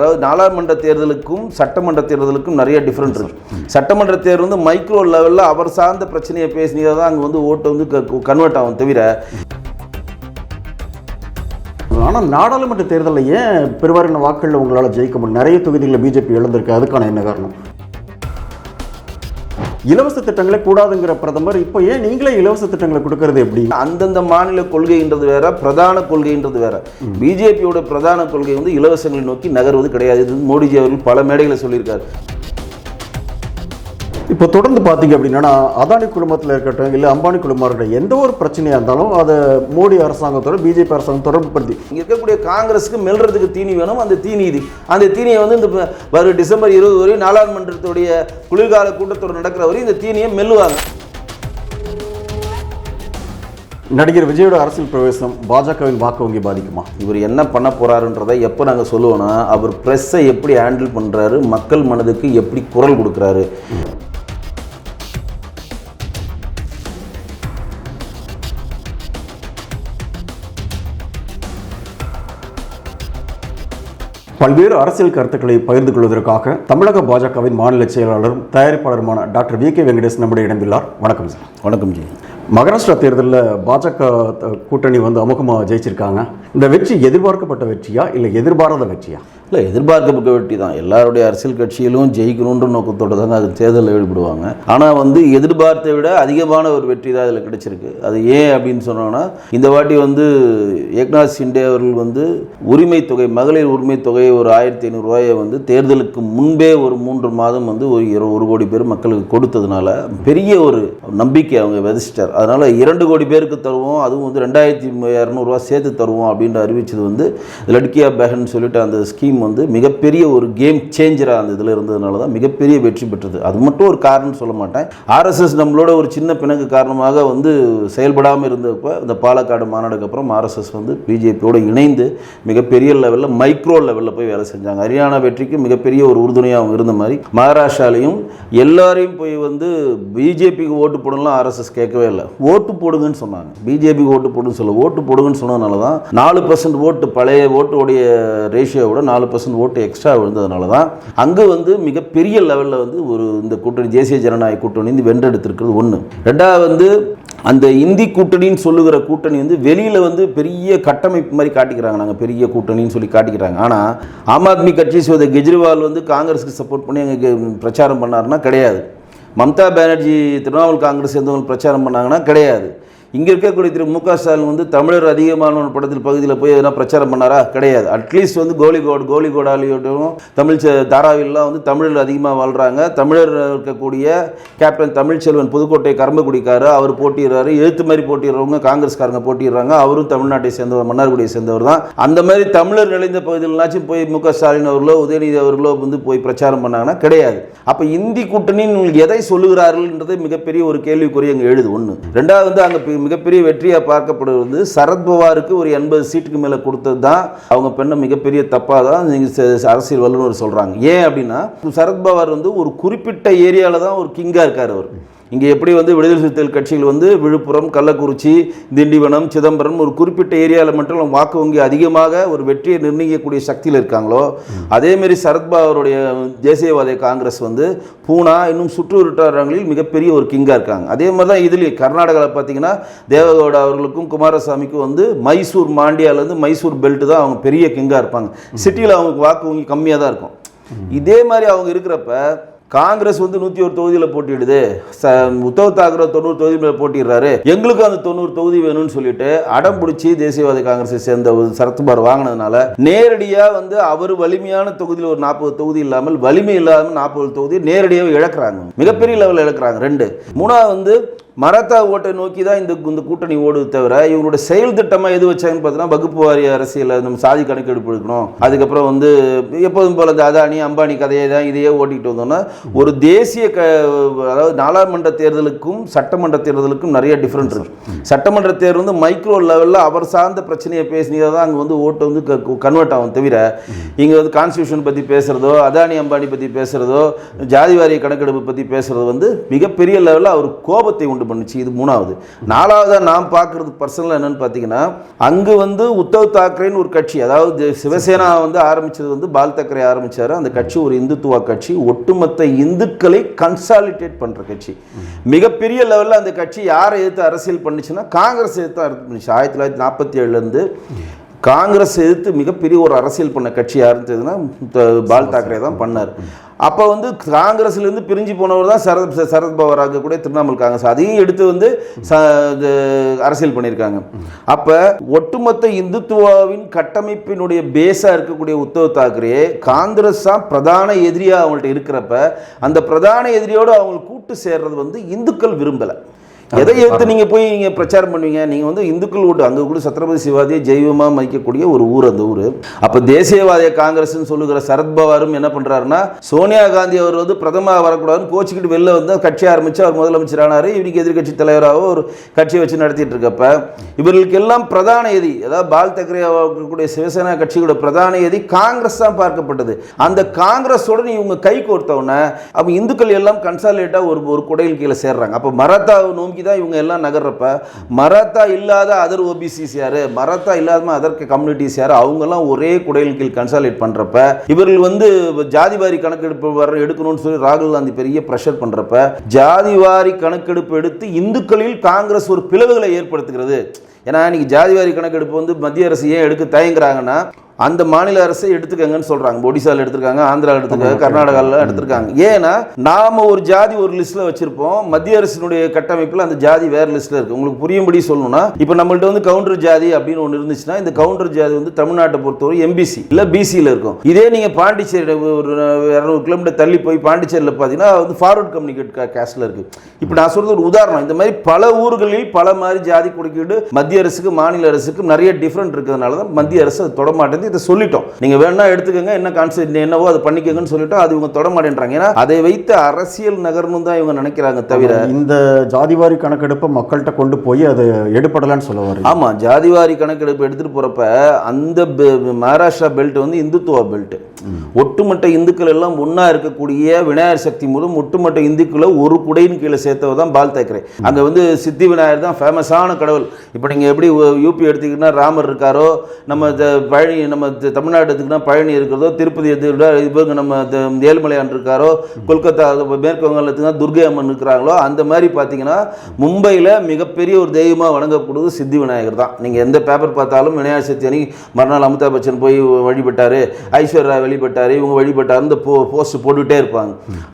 அதாவது நாடாளுமன்ற தேர்தலுக்கும் சட்டமன்ற தேர்தலுக்கும் நிறைய டிஃப்ரெண்ட் இருக்கு. சட்டமன்ற தேர்தல் வந்து மைக்ரோ லெவலில் அவர் சார்ந்த பிரச்சனையை பேசினீங்க தான் அங்கே வந்து ஓட்டு வந்து கன்வெர்ட் ஆகும் தவிர ஆனால் நாடாளுமன்ற தேர்தலில் ஏன் பெருவாரியான வாக்குகளில் உங்களால் ஜெயிக்க முடியும் நிறைய தொகுதிகளில் பிஜேபி இழந்திருக்கு. அதுக்கான என்ன காரணம்? இலவச திட்டங்களே கூடாதுங்கிற பிரதமர் இப்போ ஏன் நீங்களே இலவச திட்டங்களை கொடுக்கறது எப்படி? அந்தந்த மாநில கொள்கைன்றது வேற பிரதான கொள்கைன்றது வேற. பிஜேபியோட பிரதான கொள்கை வந்து இலவசங்களை நோக்கி நகர்வது கிடையாது. இது மோடிஜி அவர்கள் பல மேடைகளை சொல்லியிருக்காரு. இப்போ தொடர்ந்து பார்த்தீங்க அப்படின்னா அதானி குடும்பத்தில் இருக்கட்டும் இல்லை அம்பானி குடும்பம் இருக்கட்டும் எந்த ஒரு பிரச்சனையாக இருந்தாலும் அதை மோடி அரசாங்கத்தோட பிஜேபி அரசாங்கம் தொடர்பு படுத்தி இங்க இருக்கக்கூடிய காங்கிரஸுக்கு மெல்றதுக்கு தீனி வேணும் அந்த தீனி இது அந்த தீனியை வந்து இந்த வரும் டிசம்பர் இருபது வரை நாடாளுமன்றத்துடைய குளிர்கால கூட்டத்தொடர் நடக்கிற வரை இந்த தீனியை மெல்லுவாங்க. நடிகர் விஜயோட அரசியல் பிரவேசம் பாஜகவின் வாக்கு வங்கி பாதிக்குமா? இவர் என்ன பண்ண போறாருன்றதை எப்போ நாங்கள் சொல்லுவோம்னா அவர் ப்ரெஸ்ஸை எப்படி ஹேண்டில் பண்றாரு மக்கள் மனதுக்கு எப்படி குரல் கொடுக்குறாரு. பல்வேறு அரசியல் கருத்துக்களை பகிர்ந்து கொள்வதற்காக தமிழக பாஜகவின் மாநில செயலாளரும் தயாரிப்பாளருமான டாக்டர் வி கே வெங்கடேஷ் நம்முடைய இணைந்துள்ளார். வணக்கம் சார். வணக்கம் ஜி. மகாராஷ்டிரா தேர்தலில் பாஜக கூட்டணி வந்து அமுகமாக ஜெயிச்சிருக்காங்க. இந்த வெற்றி எதிர்பார்க்கப்பட்ட வெற்றியா இல்லை எதிர்பாராத வெற்றியா? இல்லை எதிர்பார்க்கப்பட வெற்றி தான். எல்லாருடைய அரசியல் கட்சியிலும் ஜெயிக்கணுன்ற நோக்கத்தோடு தாங்க அது தேர்தலில் ஈடுபடுவாங்க. ஆனால் வந்து எதிர்பார்த்தை விட அதிகமான ஒரு வெற்றி தான் இதில் கிடைச்சிருக்கு. அது ஏன் அப்படின்னு சொன்னோன்னா இந்த வாட்டி வந்து ஏக்நாத் சிண்டே அவர்கள் வந்து உரிமை தொகை மகளிர் உரிமை தொகையை ஒரு ஆயிரத்தி ஐநூறுரூவாயை வந்து தேர்தலுக்கு முன்பே ஒரு மூன்று மாதம் வந்து ஒரு இரு- ஒரு கோடி பேர் மக்களுக்கு கொடுத்ததுனால பெரிய ஒரு நம்பிக்கை அவங்க விதைச்சிட்டார். அதனால் இரண்டு கோடி பேருக்கு தருவோம் அதுவும் வந்து ரெண்டாயிரத்தி இரநூறுவா சேர்த்து தருவோம் அப்படின்ற அறிவிச்சது வந்து லட்கியா பெஹன் சொல்லிட்டு அந்த ஸ்கீம் வந்து மிகப்பெரிய ஒரு கேம் சேஞ்சராக அந்த இதில் இருந்ததுனால தான் மிகப்பெரிய வெற்றி பெற்றது. அது மட்டும் ஒரு காரணம் சொல்ல மாட்டேன். ஆர்எஸ்எஸ் நம்மளோட ஒரு சின்ன பிணக்கு காரணமாக வந்து செயல்படாமல் இருந்தப்போ இந்த பாலக்காடு மாநாடுக்கு அப்புறம் ஆர்எஸ்எஸ் வந்து பிஜேபியோடு இணைந்து மிகப்பெரிய லெவலில் மைக்ரோ லெவலில் போய் வேலை செஞ்சாங்க. ஹரியானா வெற்றிக்கு மிகப்பெரிய ஒரு உறுதுணையாக அவங்க இருந்த மாதிரி மகாராஷ்டிராலையும் எல்லாரையும் போய் வந்து பிஜேபிக்கு ஓட்டு போடலாம் ஆர்எஸ்எஸ் கேட்கவே இல்லை. ஓட்டு போடுங்கன்னு சொன்னாங்க. பிஜேபிக்கு ஓட்டு போடுன்னு சொல்ல ஓட்டு போடுங்கன்னு சொன்னதுனால தான் நாலு பர்சன்ட் ஓட்டு பழைய ஓட்டுடைய ரேஷியோவோட நாலு பர்சன்ட் ஓட்டு எக்ஸ்ட்ரா விழுந்ததுனால தான் அங்கே வந்து மிகப்பெரிய லெவலில் வந்து ஒரு இந்த கூட்டணி தேசிய ஜனநாயக கூட்டணி வந்து வென்றெடுத்திருக்கிறது ஒன்று ரெண்டாவது வந்து அந்த இந்தி கூட்டணின்னு சொல்லுகிற கூட்டணி வந்து வெளியில் வந்து பெரிய கட்டமைப்பு மாதிரி காட்டிக்கிறாங்க. நாங்கள் பெரிய கூட்டணின்னு சொல்லி காட்டிக்கிறாங்க. ஆனால் ஆம் ஆத்மி கட்சி சோத கெஜ்ரிவால் வந்து காங்கிரஸுக்கு சப்போர்ட் பண்ணி அங்கே பிரச்சாரம் பண்ணாருன்னா கிடையாது. மம்தா பானர்ஜி திரிணாமுல் காங்கிரஸ் சேர்ந்தவங்க பிரச்சாரம் பண்ணாங்கன்னா கிடையாது. இங்கே இருக்கக்கூடிய திரு மு க ஸ்டாலின் வந்து தமிழர் அதிகமான ஒரு படத்தில் பகுதியில் போய் எதனா பிரச்சாரம் பண்ணாரா? கிடையாது. அட்லீஸ்ட் வந்து கோலிகோடு கோலிகோடாலியோட்டும் தமிழ் செ- தாராவிலாம் வந்து தமிழர் அதிகமாக வாழ்கிறாங்க தமிழர் இருக்கக்கூடிய கேப்டன் தமிழ்ச்செல்வன் புதுக்கோட்டை கரம்பக்குடிக்காரு அவர் போட்டிடுறாரு எழுத்து மாதிரி போட்டிடுறவங்க காங்கிரஸ்காரங்க போட்டிடுறாங்க அவரும் தமிழ்நாட்டை சேர்ந்தவர் மன்னார்குடியை சேர்ந்தவர் தான். அந்த மாதிரி தமிழர் நிறைந்த பகுதியிலாச்சும் போய் மு க ஸ்டாலின் அவர்களோ உதயநிதி அவர்களோ வந்து போய் பிரச்சாரம் பண்ணாங்கன்னா கிடையாது. அப்போ இந்தி கூட்டணி எதை சொல்லுகிறார்கள்ன்றது மிகப்பெரிய ஒரு கேள்விக்குறி அங்கே எழுது. ஒன்று ரெண்டாவது வந்து அங்கே மிகப்பெரிய வெற்றியாக பார்க்கப்படுவது வந்து சரத்பவாருக்கு ஒரு எண்பது சீட்டுக்கு மேலே கொடுத்தது தான் அவங்க பெண்ணை மிகப்பெரிய தப்பாக தான் நீங்கள் அரசியல் வல்லுநர் சொல்கிறாங்க ஏன் அப்படின்னா சரத்பவார் வந்து ஒரு குறிப்பிட்ட ஏரியாவில் தான் ஒரு கிங்காக இருக்கார் அவர். இங்கே எப்படி வந்து விடுதலை சிறுத்தைகள் கட்சிகள் வந்து விழுப்புரம் கள்ளக்குறிச்சி திண்டிவனம் சிதம்பரம் ஒரு குறிப்பிட்ட ஏரியாவில் மட்டும் வாக்கு வங்கி அதிகமாக ஒரு வெற்றியை நிர்ணயிக்கக்கூடிய சக்தியில் இருக்காங்களோ அதேமாரி சரத்பாபருடைய தேசியவாத காங்கிரஸ் வந்து பூனா இன்னும் சுற்றுவட்டாரங்களில் மிகப்பெரிய ஒரு கிங்காக இருக்காங்க. அதே மாதிரி தான் இதுலேயே கர்நாடகாவில் பார்த்தீங்கன்னா தேவகவுடா அவர்களுக்கும் குமாரசாமிக்கும் வந்து மைசூர் மாண்டியாலேருந்து மைசூர் பெல்ட் தான் அவங்க பெரிய கிங்காக இருப்பாங்க. சிட்டியில் அவங்களுக்கு வாக்கு வங்கி கம்மியாக தான் இருக்கும். இதே மாதிரி அவங்க இருக்கிறப்ப காங்கிரஸ் வந்து நூற்றி ஒரு தொகுதியில் போட்டியிடுது. ச உத்தவ் தாக்கரே தொண்ணூறு தொகுதி மேலே போட்டிடுறாரு எங்களுக்கும் அந்த தொண்ணூறு தொகுதி வேணும்னு சொல்லிட்டு அடம் பிடிச்சி தேசியவாத காங்கிரஸை சேர்ந்த ஒரு சரத்குமார் வாங்கினதுனால நேரடியாக வந்து அவர் வலிமையான தொகுதியில் ஒரு நாற்பது தொகுதி இல்லாமல் வலிமை இல்லாமல் நாற்பது தொகுதி நேரடியாக இழக்கிறாங்க. மிகப்பெரிய லெவலில் இழக்கிறாங்க. ரெண்டு. மூணாவது வந்து மராத்தா ஓட்டை நோக்கி தான் இந்த இந்த கூட்டணி ஓடுது தவிர இவங்களோட செயல் திட்டமாக எது வச்சாங்கன்னு பார்த்தீங்கன்னா வகுப்பு வாரிய அரசியல் நம்ம சாதி கணக்கெடுப்பு எடுக்கணும். அதுக்கப்புறம் வந்து எப்போதும் போல இந்த அதானி அம்பானி கதையை தான் இதையே ஓட்டிகிட்டு வந்தோம்னா ஒரு தேசிய க அதாவது நாடாளுமன்ற தேர்தலுக்கும் சட்டமன்ற தேர்தலுக்கும் நிறைய டிஃப்ரெண்ட் இருக்கு. சட்டமன்ற தேர்தல் வந்து மைக்ரோ லெவலில் அவர் சார்ந்த பிரச்சனையை பேசினதாக தான் அங்கே வந்து ஓட்டு வந்து கன்வெர்ட் ஆகும் தவிர இங்கே வந்து கான்ஸ்டியூஷன் பற்றி பேசுகிறதோ அதானி அம்பானி பற்றி பேசுகிறதோ ஜாதிவாரிய கணக்கெடுப்பு பற்றி பேசுகிறது வந்து மிகப்பெரிய லெவலில் அவர் கோபத்தை உண்டு உண்டு பண்ணுச்சு இது மூணாவது. நாலாவதாக நாம் பார்க்குறது பர்சனலாக என்னன்னு பார்த்தீங்கன்னா அங்கே வந்து உத்தவ் தாக்கரேன்னு ஒரு கட்சி அதாவது சிவசேனா வந்து ஆரம்பிச்சது வந்து பால் தாக்கரே ஆரம்பித்தார் அந்த கட்சி ஒரு இந்துத்துவா கட்சி ஒட்டுமொத்த இந்துக்களை கன்சாலிடேட் பண்ணுற கட்சி. மிகப்பெரிய லெவலில் அந்த கட்சி யாரை எதிர்த்து அரசியல் பண்ணுச்சுன்னா காங்கிரஸ் எதிர்த்து அரசு பண்ணுச்சு. ஆயிரத்தி தொள்ளாயிரத்தி நாற்பத்தி ஏழுலேருந்து காங்கிரஸ் எதிர்த்து மிகப்பெரிய ஒரு அரசியல் பண்ண கட்சி யாருன்றதுன்னா த- பால் தாக்கரே தான் பண்ணார். அப்போ வந்து காங்கிரஸ்லேருந்து பிரிஞ்சு போனவர் தான் சரத் சரத்பவார் ஆகக்கூடிய திரிணாமுல் காங்கிரஸ். அதையும் எடுத்து வந்து ச- இது அரசியல் பண்ணியிருக்காங்க. அப்போ ஒட்டுமொத்த இந்துத்துவாவின் கட்டமைப்பினுடைய பேஸாக இருக்கக்கூடிய உத்தவ் தாக்கரே காங்கிரஸ் தான் பிரதான எதிரியாக அவங்கள்ட்ட இருக்கிறப்ப அந்த பிரதான எதிரியோடு அவங்க கூட்டு சேர்றது வந்து இந்துக்கள் விரும்பலை. எதை எடுத்து நீங்க போய் நீங்க பிரச்சாரம் பண்ணுவீங்க? நீங்க வந்து இந்துக்கள் ஓட்டு அங்க கூட சத்ரபதி சிவாஜியை ஜெய்வமா மதிக்கக்கூடிய ஒரு ஊர் அந்த ஊர். அப்ப தேசியவாதிய காங்கிரஸ்னு சொல்லுகிற சரத்பவாரும் என்ன பண்றாருன்னா சோனியா காந்தி அவர் வந்து பிரதம வரக்கூடாதுன்னு கோச்சிக்கிட்டு வெளில வந்து கட்சி ஆரம்பிச்சு அவர் முதலமைச்சர் ஆனாரு இவருக்கு எதிர்க்கட்சி தலைவராக ஒரு கட்சியை வச்சு நடத்திட்டு இருக்கப்ப இவர்களுக்கு எல்லாம் பிரதான எதி அதாவது பால் தக்கரே இருக்கக்கூடிய சிவசேனா கட்சியோட பிரதான எதி காங்கிரஸ் தான் பார்க்கப்பட்டது. அந்த காங்கிரஸோட இவங்க கை கோர்த்த உடனே அப்ப இந்துக்கள் எல்லாம் கன்சாலேட்டா ஒரு ஒரு குடையில் கீழே சேர்றாங்க. அப்ப மராத்தாவை நோக்கி தான் இவங்க எல்லாம் நகர்றப்ப மராத்தா இல்லாத அதர் ஓபிசிஸ் யாரு? மராத்தா இல்லாத அதர் கம்யூனிட்டிஸ் யாரு? அவங்கெல்லாம் ஒரே குடையில் கீழ் கன்சாலேட் பண்றப்ப இவர்கள் வந்து ஜாதிவாரி கணக்கெடுப்பு வர எடுக்கணும்னு சொல்லி ராகுல் காந்தி பெரிய ப்ரெஷர் பண்றப்ப ஜாதிவாரி கணக்கெடுப்பு எடுத்து இந்துக்களில் காங்கிரஸ் ஒரு பிளவுகளை ஏற்படுத்துகிறது. ஏன்னா இன்னைக்கு ஜாதிவாரி கணக்கெடுப்பு வந்து மத்திய அரசு ஏன் எடுக்க தயங்குறாங்கன்னா அந்த மாநில அரசை எடுத்துக்கங்கன்னு சொல்றாங்க. ஒடிசால எடுத்திருக்காங்க ஆந்திரா எடுத்துருக்காங்க கர்நாடகாவில் எடுத்திருக்காங்க. ஏன்னா நாம ஒரு ஜாதி ஒரு லிஸ்ட்ல வச்சிருப்போம். மத்திய அரசினுடைய கட்டமைப்பில் அந்த ஜாதி வேற லிஸ்ட்ல இருக்கு. உங்களுக்கு புரியும்படி சொல்லணும்னா இப்போ நம்மள்ட்ட வந்து கவுண்டர் ஜாதி அப்படின்னு ஒன்று இருந்துச்சுன்னா இந்த கவுண்டர் ஜாதி வந்து தமிழ்நாட்டை பொறுத்தவரை எம்பிசி இல்ல பிசியில் இருக்கும். இதே நீங்க பாண்டிச்சேரி ஒரு இரநூறு கிலோமீட்டர் தள்ளி போய் பாண்டிச்சேரியில் பார்த்தீங்கன்னா வந்து ஃபார்வர்ட் கம்யூனிகேட் கேஸ்ட்ல இருக்கு. இப்போ நான் சொல்றது ஒரு உதாரணம். இந்த மாதிரி பல ஊர்களில் பல மாதிரி ஜாதி குறுக்கீடு மத்திய அரசுக்கு மாநில அரசுக்கு நிறைய டிஃப்ரெண்ட் இருக்கிறதுனால தான் மத்திய அரசு அது தொட மாட்டேங்குது இதை சொல்லிட்டோம். நீங்க வேணா எடுத்துக்கோங்க என்ன கான்செப்ட் என்னவோ அதை பண்ணிக்கோங்கன்னு சொல்லிட்டோம் அது இவங்க தொட மாட்டேன்றாங்க. ஏன்னா அதை வைத்து அரசியல் நகரணும் தான் இவங்க நினைக்கிறாங்க தவிர இந்த ஜாதிவாரி கணக்கெடுப்பை மக்கள்கிட்ட கொண்டு போய் அதை எடுபடலன்னு சொல்ல வரீங்க ஆமா ஜாதிவாரி கணக்கெடுப்பு எடுத்துட்டு போறப்ப அந்த மகாராஷ்டிரா பெல்ட் வந்து இந்துத்துவா பெல்ட் ஒட்டுமொத்த இந்துக்கள் எல்லாம் ஒன்றா இருக்கக்கூடிய விநாயகர் சக்தி மூலம் ஒட்டுமொத்த இந்துக்களை ஒரு குடையின் கீழே சேர்த்தவர் தான் பால் தாக்கரே. அங்கே வந்து சித்தி விநாயகர் தான் ஃபேமஸான கடவுள். இப்போ நீங்கள் எப்படி யூபி எடுத்தீங்கன்னா ராமர் இருக்காரோ நம்ம த- பழனி நம்ம தமிழ்நாடு எடுத்துக்கிட்டா பழனி இருக்கிறதோ திருப்பதி எடுத்துக்கிட்டா இவங்க நம்ம ஏழுமலையான் இருக்காரோ கொல்கத்தா அது மேற்கு வங்காளத்துக்கு துர்கை அம்மன் இருக்கிறாங்களோ அந்த மாதிரி பார்த்தீங்கன்னா மும்பையில் மிகப்பெரிய ஒரு தெய்வமாக வணங்கப்படுவது சித்தி விநாயகர் தான். நீங்கள் எந்த பேப்பர் பார்த்தாலும் விநாயகர் சதுர்த்தி அன்னைக்கு மறுநாள் அமிதாப் பச்சன் போய் வழிபட்டார் ஐஸ்வர்யா வழிபட்டார் இவங்க வழிபட்டார் இந்த போ போஸ்ட் போட்டுகிட்டே இருப்பாங்க.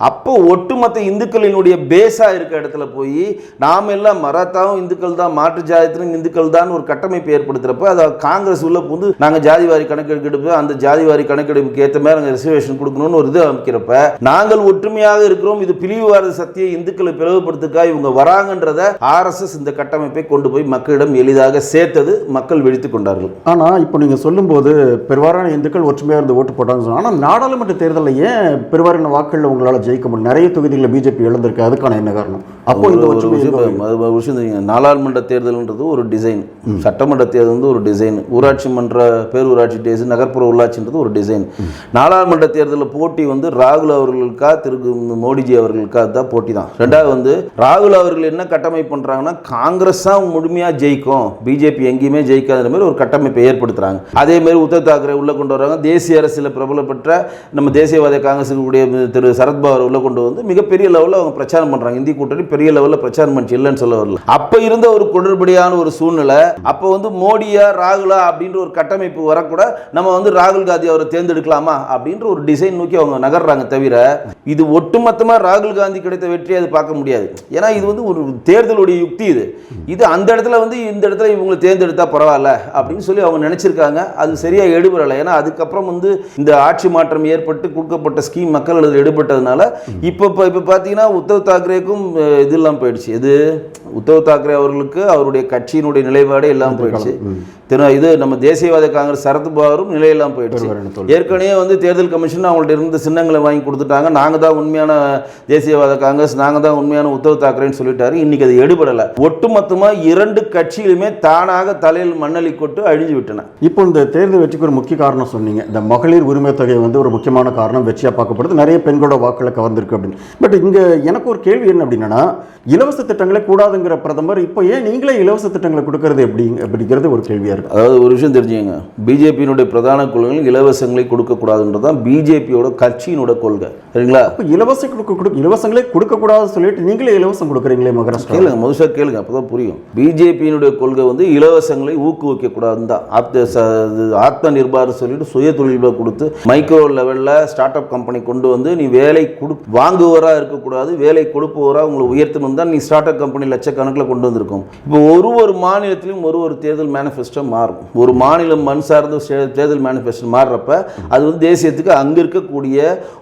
அப்போ ஒட்டுமொத்த இந்துக்களினுடைய பேஸாக இருக்க இடத்துல போய் நாம் எல்லாம் மராத்தாவும் இந்துக்கள் தான் மாற்று ஜாதித்திலும் இந்துக்கள் தான் ஒரு கட்டமைப்பு ஏற்படுத்துறப்ப அதை காங்கிரஸ் உள்ள புந்து நாங்கள் ஜாதிவாரி கணக்கெடுப்பு அந்த ஜாதிவாரி கணக்கெடுப்புக்கு ஏற்ற மாதிரி நாங்கள் ரிசர்வேஷன் கொடுக்கணும்னு ஒரு இது அமைக்கிறப்ப நாங்கள் ஒற்றுமையாக இருக்கிறோம் இது பிரிவுவாத சக்தியை இந்துக்களை பிளவுபடுத்துக்காக இவங்க வராங்கன்றத ஆர்எஸ்எஸ் இந்த கட்டமைப்பை கொண்டு போய் மக்களிடம் எளிதாக சேர்த்தது மக்கள் வெடித்து கொண்டார்கள். ஆனா இப்போ நீங்க சொல்லும்போது பெருவாரியான இந்துக்கள் ஒற்றுமையாக இருந்து ஓட்டு போட்டாங்க சொன்னா ஆனா நாடாளுமன்ற தேர்தலில் ஏன் பெருவாரியான வாக்குகள் உங்களால ஜெயிக்க முடியும் நிறைய தொகுதிகளில் பிஜேபி இழந்திருக்கு. அதுக்கான என்ன காரணம்? அப்போ இந்த ஒரு விஷயம் நாடாளுமன்ற தேர்தல்ன்றது ஒரு டிசைன் சட்டமன்ற தேர்தல் வந்து ஒரு டிசைன் ஊராட்சி மன்ற பேரூராட்சி டிசைன் நகர்ப்புற உள்ளாட்சின்றது ஒரு டிசைன் நாடாளுமன்ற தேர்தலில் போட்டி வந்து ராகுல் அவர்களுக்கா திரு மோடிஜி அவர்களுக்கா தான் போட்டி தான். ரெண்டாவது வந்து ராகுல் அவர்கள் என்ன கட்டமைப்பு பண்றாங்கன்னா காங்கிரஸ் தான் முழுமையா ஜெயிக்கும். பிஜேபி எங்கேயுமே ஜெயிக்காத மாதிரி ஒரு கட்டமைப்பை ஏற்படுத்துறாங்க. அதே மாதிரி உத்தவ் தாக்கரே உள்ள கொண்டு வராங்க. தேசிய அரசியல் பிரபலப்பட்ட நம்ம தேசியவாத காங்கிரஸுக்கு திரு சரத்பவர் உள்ள கொண்டு வந்து மிகப்பெரிய லெவலில் அவங்க பிரச்சாரம் பண்றாங்க. இந்திய கூட்டணி பெரிய லெவலில் பிரச்சாரம் பண்ணிச்சு இல்லைன்னு சொல்ல வரல. அப்ப இருந்த ஒரு குளறுபடியான ஒரு சூழ்நிலை அப்ப வந்து மோடியா ராகுலா அப்படின்ற ஒரு கட்டமைப்பு வரக்கூட நம்ம வந்து ராகுல் காந்தி அவரை தேர்ந்தெடுக்கலாமா அப்படின்ற ஒரு டிசைன் நோக்கி அவங்க நகர்றாங்க தவிர இது ஒட்டுமொத்தமா ராகுல் காந்தி கிடைத்த வெற்றியை அது பார்க்க முடியாது. ஏன்னா இது வந்து ஒரு தேர்தலுடைய யுக்தி இது. இது அந்த இடத்துல வந்து இந்த இடத்துல இவங்களை தேர்ந்தெடுத்தா பரவாயில்ல அப்படின்னு சொல்லி அவங்க நினைச்சிருக்காங்க. அது சரியா எடுபடலை. ஏன்னா அதுக்கப்புறம் வந்து இந்த ஆட்சி மாற்றம் ஏற்பட்டு கொடுக்கப்பட்ட ஸ்கீம் மக்கள் அதில் எடுபட்டதுனால இப்போ இப்போ இப்போ பார்த்தீங்கன்னா உத்தவ் தாக்கரேக்கும் அஹ், இது இல்லாமல் போயிடுச்சு. இது உத்தவ் தாக்கரே அவர்களுக்கு அவருடைய கட்சியினுடைய நிலைப்பாடே இல்லாமல் போயிடுச்சு. திரு இது நம்ம தேசியவாத காங்கிரஸ் சரத்பவாரும் நிலையெல்லாம் போயிடுச்சு. ஏற்கனவே வந்து தேர்தல் கமிஷன் அவங்கள்ட்ட இருந்த சின்னங்களை வாங்கி கொடுத்துட்டாங்க. நாங்கள் தான் உண்மையான தேசியவாத காங்கிரஸ் நாங்கள் தான் உண்மையான உத்தவ் தாக்கரேன்னு சொல்லிட்டாரு. இன்னைக்கு அது எடுபடலை. ஒட்டுமொத்தமாக இரண்டு கட்சியிலுமே தானாக தலையில் மண்ணலி கொட்டு அழிஞ்சு விட்டன. இப்போ இந்த தேர்தல் வெற்றிக்கு ஒரு முக்கிய காரணம் சொன்னீங்க. இந்த மகளிர் உரிமை தொகை வந்து ஒரு முக்கியமான காரணம் வெற்றியாக பார்க்கப்படுது. நிறைய பெண்களோட வாக்குகளை கவர்ந்திருக்கு அப்படின்னு. பட் இங்கே எனக்கு ஒரு கேள்வி என்ன அப்படின்னா இலவச திட்டங்களே கூடாதுங்கிற பிரதமர் இப்போ ஏன் நீங்களே இலவச திட்டங்களை கொடுக்கறது எப்படி அப்படிங்கிறது ஒரு கேள்வியாக இருக்கு அதாவது ஒரு விஷயம் தெரிஞ்சுங்க பிஜேபியினுடைய பிரதான கொள்கைகள் இலவசங்களை கொடுக்கக்கூடாதுன்றது தான் பிஜேபியோட கட்சியினோட கொள்கை. சரிங்களா? இப்போ இலவச கொடுக்க கொடு இலவசங்களே கொடுக்கக்கூடாதுன்னு சொல்லிட்டு நீங்களே இலவசம் கொடுக்குறீங்களே மகாராஷ்டிரா? கேளுங்க முழுசாக கேளுங்க அப்போ தான் புரியும் பிஜேபியினுடைய கொள்கை வந்து இலவசங்களை ஊக்குவிக்க கூடாதுன்னு தான் ஆத்ம நிர்பார் சொல்லிட்டு சுய தொழிலை கொடுத்து மைக்ரோ லெவலில் ஸ்டார்ட் அப் கம்பெனி கொண்டு வந்து நீ வேலை கொடு வாங்குவராக இருக்கக்கூடாது வேலை கொடுப்பவராக உங்களை உயர்த்தணும் தான் நீ ஸ்டார்ட் அப் கம்பெனி லட்சக்கணக்கில் கொண்டு வந்திருக்கும். இப்போ ஒரு ஒரு மாநிலத்திலும் ஒரு ஒரு தேர்தல் மேனிஃபெஸ்டோ மாறும். ஒரு மாநிலம் மண் சார்ந்த தேர்தல் மேனிஃபெஸ்டோ மாறுறப்ப அது வந்து தேசியத்துக்கு அங்கே இருக்கக்கூடிய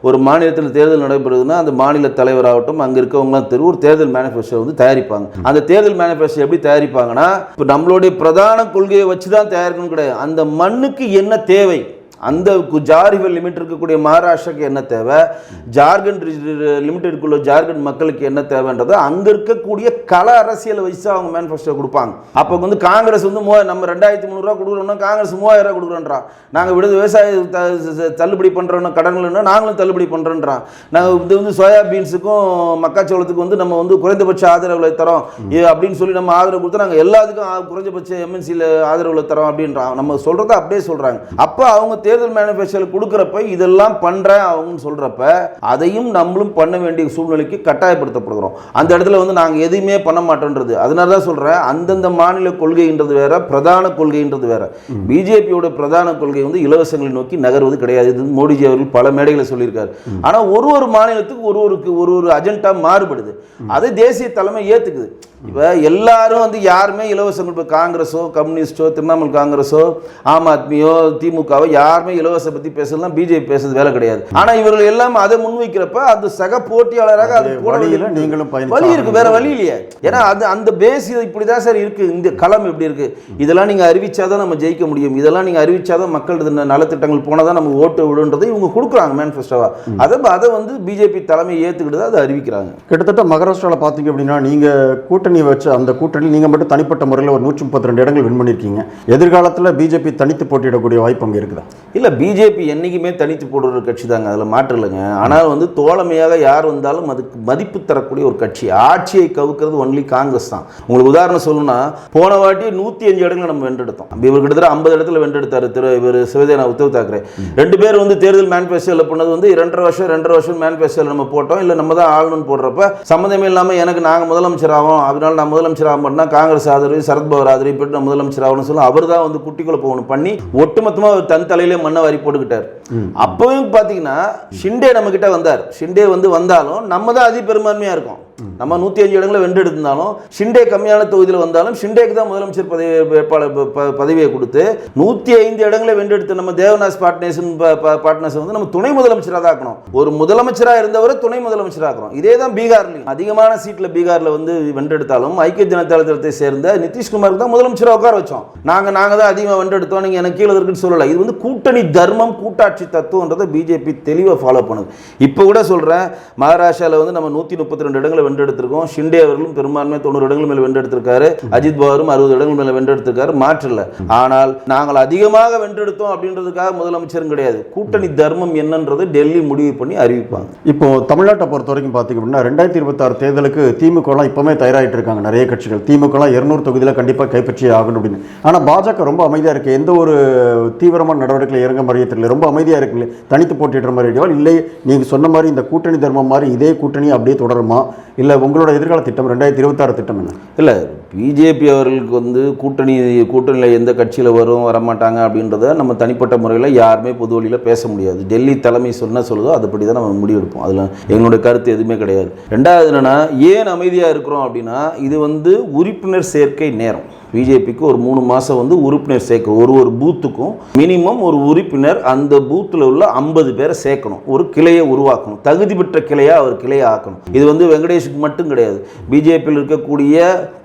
ஒரு மாநிலத்தில் தேர்தல் நடைபெறுதுன்னா அந்த மாநில தலைவராகட்டும் அங்கே இருக்கவங்களாம் தெரு ஒரு தேர்தல் மேனிஃபெஸ்டோ வந்து தயாரிப்பாங்க. அந்த தேர்தல் மேனிஃபெஸ்டோ எப்படி தயாரிப்பாங்கன்னா இப்போ நம்மளுடைய பிரதான கொள்கையை வச்சு தான் தயாரிக்கணும் கிடையாது. அந்த மண்ணுக்கு என்ன தேவை? அந்த கு- ஜாரிவல் லிமிட் இருக்கக்கூடிய மகாராஷ்டிராக்கு என்ன தேவை? ஜார்க்கண்ட் லிமிட்டெடுக்குள்ள ஜார்க்கண்ட் மக்களுக்கு என்ன தேவைன்றது? அங்கே இருக்கக்கூடிய கல அரசியலை வச்சு அவங்க மேனிஃபெஸ்டோ கொடுப்பாங்க. அப்போ வந்து காங்கிரஸ் வந்து மூவாயிரம் நம்ம ரெண்டாயிரத்தி முந்நூறுரூவா கொடுக்குறோம்னா காங்கிரஸ் மூவாயிரம் ரூபா கொடுக்குறோன்றா. நாங்கள் விடுது விவசாய தள்ளுபடி பண்ணுறோம்னா கடன்கள்னா நாங்களும் தள்ளுபடி பண்ணுறோன்றான் நாங்கள் இது வந்து சோயாபீன்ஸுக்கும் மக்காச்சோளத்துக்கு வந்து நம்ம வந்து குறைந்தபட்ச ஆதரவுகளை தரோம். அப்படின்னு சொல்லி நம்ம ஆதரவு கொடுத்து நாங்கள் எல்லாத்துக்கும் குறைஞ்சபட்ச எம்என்சியில் ஆதரவுகளை தரோம் அப்படின்றான் நம்ம சொல்கிறத அப்படியே சொல்கிறாங்க அப்போ அவங்க தேர்தல் மேனிஃபெஸ்டோவில் கொடுக்குறப்ப இதெல்லாம் பண்ணுறேன் அவங்கன்னு சொல்கிறப்ப அதையும் நம்மளும் பண்ண வேண்டிய சூழ்நிலைக்கு கட்டாயப்படுத்தப்படுகிறோம். அந்த இடத்துல வந்து நாங்கள் எதுவுமே பண்ண மாட்டோன்றது. அதனால தான் சொல்கிறேன் அந்தந்த மாநில கொள்கைன்றது வேற பிரதான கொள்கைன்றது வேற. பிஜேபியோட பிரதான கொள்கை வந்து இலவசங்களை நோக்கி நகர்வது கிடையாது. இது மோடிஜி அவர்கள் பல மேடைகளை சொல்லியிருக்காரு. ஆனால் ஒரு ஒரு மாநிலத்துக்கு ஒரு ஒரு ஒரு ஒரு அஜெண்டா மாறுபடுது அதை தேசிய தலைமை ஏற்றுக்குது இப்போ எல்லாரும் வந்து யாருமே இலவசம் இப்போ காங்கிரஸோ கம்யூனிஸ்டோ திரிணாமுல் காங்கிரஸோ ஆம் ஆத்மியோ திமுகவோ யாருமே இலவச பற்றி பேசலாம் பிஜேபி பேசுறது வேலை கிடையாது. ஆனால் இவர்கள் எல்லாம் அதை முன்வைக்கிறப்ப அது சக போட்டியாளராக அது வழியில நீங்களும் வழி இருக்கு வேற வழி இல்லையே. ஏன்னா அது அந்த பேஸ் இப்படி தான் சார் இருக்கு. இந்த களம் எப்படி இருக்கு? இதெல்லாம் நீங்க அறிவிச்சாதான் நம்ம ஜெயிக்க முடியும். இதெல்லாம் நீங்க அறிவிச்சாதான் மக்கள் இந்த நலத்திட்டங்கள் போனதான் நம்ம ஓட்டு விடுன்றதை இவங்க கொடுக்குறாங்க மேனிஃபெஸ்டோவா அதை அதை வந்து பிஜேபி தலைமை ஏத்துக்கிட்டு அதை அறிவிக்கிறாங்க. கிட்டத்தட்ட மகாராஷ்டிராவில் பார்த்தீங்க அப்படின்னா நீங்கள் கூட்டணி வச்ச அந்த கூட்டணி நீங்கள் மட்டும் தனிப்பட்ட முறையில் ஒரு நூற்றி முப்பத்தி ரெண்டு இடங்கள் வின் பண்ணியிருக்கீங்க. எதிர்காலத்தில் பிஜேபி தனித்து போட்டியிடக்கூடிய வாய்ப்பு அங்கே இருக்குதா? இல்லை பிஜேபி என்றைக்குமே தனித்து போடுற கட்சி தாங்க. அதில் மாற்று இல்லைங்க. ஆனால் வந்து தோழமையாக யார் வந்தாலும் அதுக்கு மதிப்பு தரக்கூடிய ஒரு கட்சி. ஆட்சியை கவுக்கிறது ஒன்லி காங்கிரஸ் தான். உங்களுக்கு உதாரணம் சொல்லணும்னா போன வாட்டி நூற்றி அஞ்சு இடங்களை நம்ம வென்றெடுத்தோம். இவர் கிட்டத்தட்ட ஐம்பது இடத்துல வென்றெடுத்தார். திரு இவர் சிவசேனா உத்தவ் தாக்கரே. ரெண்டு பேர் வந்து தேர்தல் மேனிஃபெஸ்டோவில் பண்ணது வந்து இரண்டரை வருஷம் ரெண்டரை வருஷம் மேனிஃபெஸ்டோவில் நம்ம போட்டோம். இல்லை நம்ம தான் ஆளணும்னு போடுறப்ப சம்மந்தமே இல்லாமல் எனக்கு நாங்கள் முதலமைச்சர் ஆகும் அதனால நான் முதலமைச்சர் ஆக மாட்டேன்னா காங்கிரஸ் ஆதரவு சரத்பவர் ஆதரவு இப்படி நான் முதலமைச்சர் ஆகணும்னு சொல்லி அவர் தான் வந்து குட்டி குழப்பம் ஒன்று பண்ணி ஒட்டுமொத்தமாக அவர் தன் தலையிலே மண்ணை வாரி போட்டுக்கிட்டார். அப்பவும் பார்த்தீங்கன்னா ஷிண்டே நம்ம கிட்ட வந்தார். ஷிண்டே வந்து வந்தாலும் நம்ம தான் அதி பெரும்பான்மையாக இருக்கோம். நம்ம நூற்றி அஞ்சு இடங்களை வென்றெடுத்திருந்தாலும் ஷிண்டே கம்மியான தொகுதியில் வந்தாலும் ஷிண்டேக்கு தான் முதலமைச்சர் பதவி வேட்பாளர் பதவியை கொடுத்து நூற்றி ஐந்து இடங்களை வென்றெடுத்த நம்ம தேவநாஸ் பாட்னஸ் வந்து நம்ம துணை முதலமைச்சராக தான் ஆக்கணும் ஒரு முதலமைச்சராக இருந்தவரை துணை முதலமைச்சராக இதே தான் பீகார்லையும். அதிகமான சீட்டில் பீகாரில் வந்து வென்றெடுத்தாலும் ஐக்கிய ஜனதா தளத்தை சேர்ந்த நிதிஷ்குமாருக்கு தான் முதலமைச்சராக உட்கார வச்சோம். நாங்கள் நாங்கள் தான் அதிகமாக வென்றெடுத்தோம் நீங்கள் எனக்கு கீழே இருக்குன்னு சொல்லலை. இது வந்து கூட்டணி தர்மம் கூட்டாட்சி தத்துவன்றதை பிஜேபி தெளிவாக ஃபாலோ பண்ணுது. இப்போ கூட சொல்கிறேன் மகாராஷ்டிராவில் வந்து நம்ம நூற்றி முப்பத்தி ரெண்டு இடங்களை வென்றெடுத்திருக்கோம். ஷிண்டே அவர்களும் பெரும்பான்மை தொண்ணூறு இடங்கள் மேலே வென்றெடுத்திருக்காரு. அஜித் பவாரும் அறுபது இடங்கள் மேலே வென்றெடுத்திருக்காரு. மாற்றல. ஆனால் நாங்கள் அதிகமாக வென்றெடுத்தோம் அப்படின்றதுக்காக முதலமைச்சரும் கிடையாது. கூட்டணி தர்மம் என்னன்றது டெல்லி முடிவு பண்ணி அறிவிப்பாங்க. இப்போ தமிழ்நாட்டை பொறுத்த வரைக்கும் பார்த்தீங்க அப்படின்னா ரெண்டாயிரத்தி இருபத்தாறு தேர்தலுக்கு திமுகலாம் இப்போவே தயாராகிட்டு இருக்காங்க நிறைய கட்சிகள். திமுகலாம் இருநூறு தொகுதியில் கண்டிப்பாக கைப்பற்றி ஆகணும் அப்படின்னு. ஆனால் பாஜக ரொம்ப அமைதியாக இருக்கு. எந்த ஒரு தீவிரமான நடவடிக்கையில் இறங்க மாதிரியே தெரியல. ரொம்ப அமைதியாக இருக்குல்ல? தனித்து போட்டிடுற மாதிரி ஐடியா இல்லை நீங்கள் சொன்ன மாதிரி இந்த கூட்டணி தர்மம் மாதிரி இதே கூட்டணி அப்படியே தொடருமா? இல்லை உங்களோட எதிர்கால திட்டம் ரெண்டாயிரத்தி இருபத்தாறு திட்டம் என்ன? இல்லை பிஜேபி அவர்களுக்கு வந்து கூட்டணி கூட்டணியில் எந்த கட்சியில் வரும் வரமாட்டாங்க அப்படின்றத நம்ம தனிப்பட்ட முறையில் யாருமே பொது வழியில் பேச முடியாது. டெல்லி தலைமை சொன்ன சொல்லுதோ அதுபடி தான் நம்ம முடிவெடுப்போம் அதில் எங்களுடைய கருத்து எதுவுமே கிடையாது. ரெண்டாவது என்னென்னா ஏன் அமைதியாக இருக்கிறோம் அப்படின்னா இது வந்து உறுப்பினர் சேர்க்கை நேரம். பிஜேபிக்கு ஒரு மூணு மாதம் வந்து உறுப்பினர் சேர்க்கணும் ஒரு ஒரு பூத்துக்கும் மினிமம் ஒரு உறுப்பினர் அந்த பூத்தில் உள்ள ஐம்பது பேரை சேர்க்கணும். ஒரு கிளையை உருவாக்கணும். தகுதி பெற்ற கிளையாக அவர் கிளையை ஆக்கணும். இது வந்து வெங்கடேஷுக்கு மட்டும் கிடையாது. பிஜேபியில் இருக்கக்கூடிய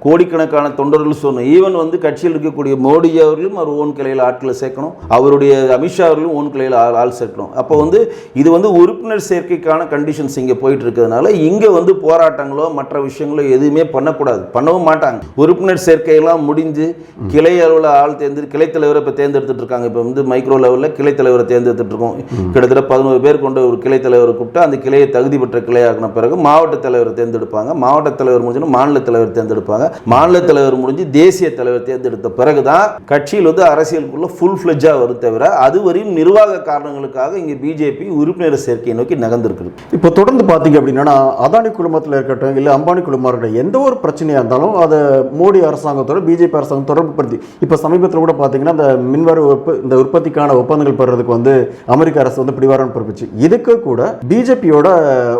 கோடிக்கணக்கான தொண்டர்கள் சொன்னோம் ஈவன் வந்து கட்சியில் இருக்கக்கூடிய மோடி அவர்களும் அவர் ஓன் கிளையில் ஆட்களை சேர்க்கணும். அவருடைய அமித்ஷா அவர்களும் ஓன் கிளையில் ஆள் ஆள் சேர்க்கணும். அப்போ வந்து இது வந்து உறுப்பினர் சேர்க்கைக்கான கண்டிஷன்ஸ் இங்கே போயிட்டு இருக்கிறதுனால இங்கே வந்து போராட்டங்களோ மற்ற விஷயங்களோ எதுவுமே பண்ணக்கூடாது. பண்ணவும் மாட்டாங்க. உறுப்பினர் சேர்க்கையெல்லாம் முடிஞ்சு கிளை அளவில் ஆள் தேர்ந்து கிளை தலைவரை இப்போ தேர்ந்தெடுத்துட்டு இருக்காங்க. இப்போ வந்து மைக்ரோ லெவலில் கிளை தலைவரை தேர்ந்தெடுத்துட்டு இருக்கோம். கிட்டத்தட்ட பதினோரு பேர் கொண்ட ஒரு கிளை தலைவரை கூப்பிட்டு அந்த கிளையை தகுதி பெற்ற கிளையாக்கின பிறகு மாவட்ட தலைவரை தேர்ந்தெடுப்பாங்க. மாவட்ட தலைவர் முடிஞ்சுன்னா மாநில தலைவர் தேர்ந்தெடுப்பாங்க. மாநில தலைவர் முடிஞ்சு தேசிய தலைவர் தேர்ந்தெடுத்த பிறகு தான் கட்சியில் வந்து அரசியலுக்குள்ள ஃபுல் ஃப்ளெஜ்ஜாக வரும் தவிர அதுவரையும் நிர்வாக காரணங்களுக்காக இங்கே பிஜேபி உறுப்பினர் சேர்க்கையை நோக்கி நகர்ந்திருக்குது. இப்போ தொடர்ந்து பார்த்தீங்க அப்படின்னா அதானி குழுமத்தில் இருக்கட்டும் இல்லை அம்பானி இருக்கட்டும் எந்த ஒரு பிரச்சனையாக இருந்தாலும் அதை மோடி அரசாங்கத்தோட பிஜேபி அரசாங்கம் தொடர்புப்படுத்தி இப்போ சமீபத்தில் கூட பார்த்தீங்கன்னா இந்த மின்வர உற்ப இந்த உற்பத்திக்கான ஒப்பந்தங்கள் பெறுறதுக்கு வந்து அமெரிக்க அரசு வந்து பிடிவாரம் பிறப்பிச்சு. இதுக்கு கூட பிஜேபியோட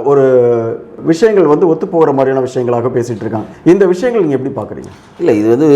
ஒரு விஷயங்கள் வந்து ஒத்து போகிற மாதிரியான விஷயங்களாக பேசிட்டு இருக்காங்க. இந்த விஷயங்கள் நீங்கள் எப்படி பார்க்குறீங்க? இல்லை இது வந்து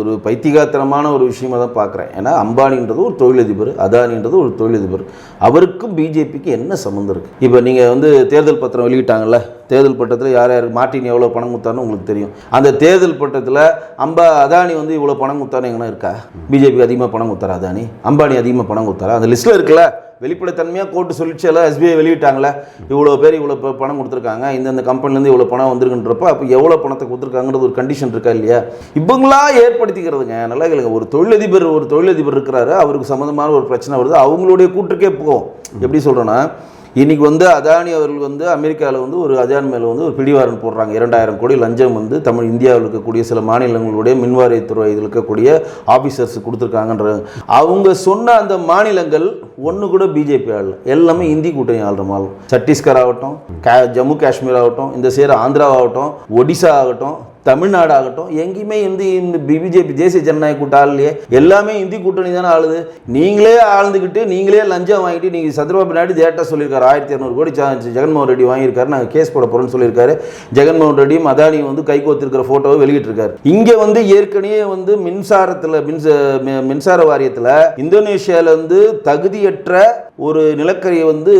ஒரு பைத்தியகாத்தனமான ஒரு விஷயமாக தான் பார்க்குறேன். ஏன்னா அம்பானின்றது ஒரு தொழிலதிபர் அதானின்றது ஒரு தொழிலதிபர். அவருக்கும் பிஜேபிக்கு என்ன சம்மந்தம் இருக்குது இப்போ நீங்கள் வந்து தேர்தல் பத்திரம் வெளியிட்டாங்கல்ல தேர்தல் பட்டத்தில் யார் யார் மார்ட்டின் எவ்வளோ பணம் கொடுத்தான்னு உங்களுக்கு தெரியும். அந்த தேர்தல் பட்டத்தில் அம்பா அதானி வந்து இவ்வளோ பணம் கொடுத்தான்னு எங்கன்னா இருக்கா? பிஜேபி அதிகமாக பணம் கொடுத்தாரா அதானி? அம்பானி அதிகமாக பணம் கொடுத்தாரா அந்த லிஸ்ட்டில் இருக்குல்ல வெளிப்படைத்தன்மையாக கோர்ட்டு சொல்லிச்சுல எஸ்பிஐ வெளியிட்டாங்களே இவ்வளோ பேர் இவ்வளோ பணம் கொடுத்துருக்காங்க இந்தந்த கம்பெனிலேருந்து இவ்வளோ பணம் வந்திருக்குன்றப்ப அப்போ எவ்வளோ பணத்தை கொடுத்துருக்காங்கிறது ஒரு கண்டிஷன் இருக்கா இல்லையா? இவங்களா ஏற்படுத்திக்கிறதுங்க. நல்லா கேளுங்க ஒரு தொழிலதிபர் ஒரு தொழிலதிபர் இருக்கிறாரு அவருக்கு சம்மந்தமான ஒரு பிரச்சனை வருது அவங்களுடைய கூற்றுக்கே போகும். எப்படி சொல்கிறேன்னா இன்றைக்கி வந்து அதானி அவர்கள் வந்து அமெரிக்காவில் வந்து ஒரு அதான் மேலே வந்து ஒரு பிடிவாரன் போடுறாங்க. இரண்டாயிரம் கோடி லஞ்சம் வந்து தமிழ் இந்தியாவில் இருக்கக்கூடிய சில மாநிலங்களுடைய மின்வாரியத்துறை இதில் இருக்கக்கூடிய ஆஃபீஸர்ஸ் கொடுத்துருக்காங்கன்ற அவங்க சொன்ன அந்த மாநிலங்கள் ஒன்று கூட பிஜேபி ஆள் எல்லாமே இந்தி கூட்டணி ஆள்ற மாலும் சத்தீஸ்கர் ஆகட்டும் ஜம்மு காஷ்மீர் ஆகட்டும் இந்த சேர ஆந்திராவாகட்டும் ஒடிசா ஆகட்டும் தமிழ்நாடு ஆகட்டும் எங்கேயுமே இந்தி இந்த பிஜேபி தேசிய ஜனநாயக கூட்டம் ஆளலையே. எல்லாமே இந்தி கூட்டணி தானே ஆளுது. நீங்களே ஆழ்ந்துக்கிட்டு நீங்களே லஞ்சம் வாங்கிட்டு நீங்கள் சந்திரபாபு நாயுடு டேட்டா சொல்லியிருக்காரு. ஆயிரத்தி இரநூறு கோடி ஜெகன்மோகன் ரெட்டி வாங்கியிருக்காரு. நாங்கள் கேஸ் போட போகிறோம்னு சொல்லியிருக்காரு. ஜெகன்மோகன் ரெட்டியும் அதானியும் வந்து கைகோத்திருக்கிற ஃபோட்டோவை வெளியிட்டிருக்காரு. இங்கே வந்து ஏற்கனவே வந்து மின்சாரத்தில் மின்ச மின்சார வாரியத்தில் இந்தோனேஷியாவில் வந்து தகுதியற்ற ஒரு நிலக்கரியை வந்து